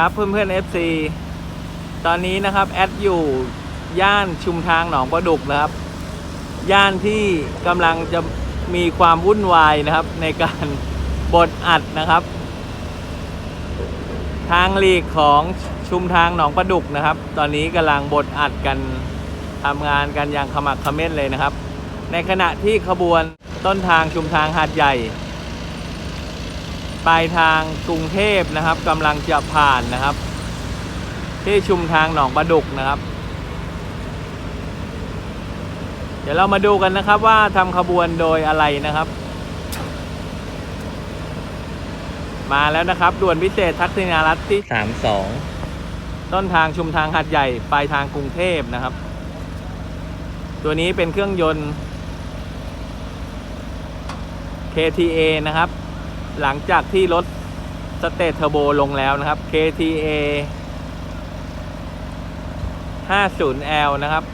ครับเพื่อนเพื่อน FC ตอนนี้นะครับแอดอยู่ย่านชุมทางหนองประดุกนะครับ ย่านที่กำลังจะมีความวุ่นวายนะครับ ในการบดอัดนะครับ ทางหลีกของชุมทางหนองประดุกนะครับ ตอนนี้กำลังบดอัดกันทำงานกันอย่างขมักขม้นเลยนะครับ ในขณะที่ขบวนต้นทางชุมทางหาดใหญ่ ปลายทางกรุงเทพนะครับกำลังจะผ่านนะครับ ที่ชุมทางหนองประดุกนะครับ เดี๋ยวเรามาดูกันนะครับว่าทำขบวนโดยอะไรนะครับ มาแล้วนะครับด่วนพิเศษทักษิณารัตน์ที่32ต้นทางชุมทางหัดใหญ่ปลายทางกรุงเทพนะครับ ตัวนี้เป็นเครื่องยนต์ KTA นะครับ หลังจากที่รถสเตทเทอร์โบลงแล้วนะครับ KTA 50L นะครับ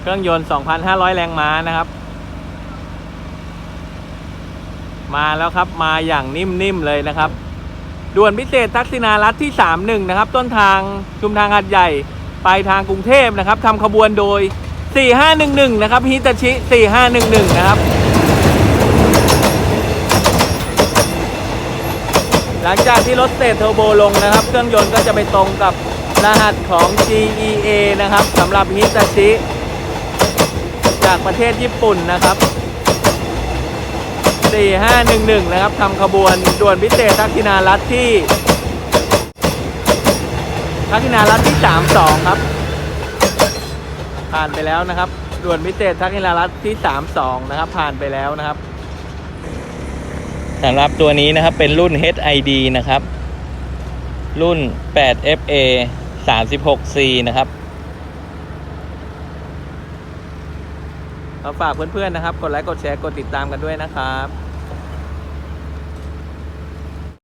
เครื่องยนต์ 2,500 แรงม้านะครับ มาแล้วครับ มาอย่างนิ่ม ๆ เลยนะครับ ด่วนพิเศษทักษิณารัฐที่ 31 นะครับ ต้นทางชุมทางหัดใหญ่ ไปทางกรุงเทพนะครับทำขบวนโดย 4511 นะครับฮิตาชิ 4511 นะครับ หลังจากที่รถเตทเทอร์โบลงนะครับ เครื่องยนต์ก็จะไปตรงกับรหัสของ GEA นะครับสำหรับฮิตาชิ จากประเทศญี่ปุ่นนะครับ 4511 นะครับทำขบวนด่วนพิเศษทักษิณารัฐที่ทักษิณารัฐที่ 32 ครับ ผ่านไปแล้วนะครับด่วนพิเศษทักษิณารัฐที่ 32 นะครับ ผ่านไปแล้วนะครับสำหรับตัวนี้นะครับเป็นรุ่น HID นะครับ รุ่น 8FA 36C นะครับก็ฝากเพื่อนๆนะครับ กดไลค์ กดแชร์ กดติดตามกันด้วยนะครับ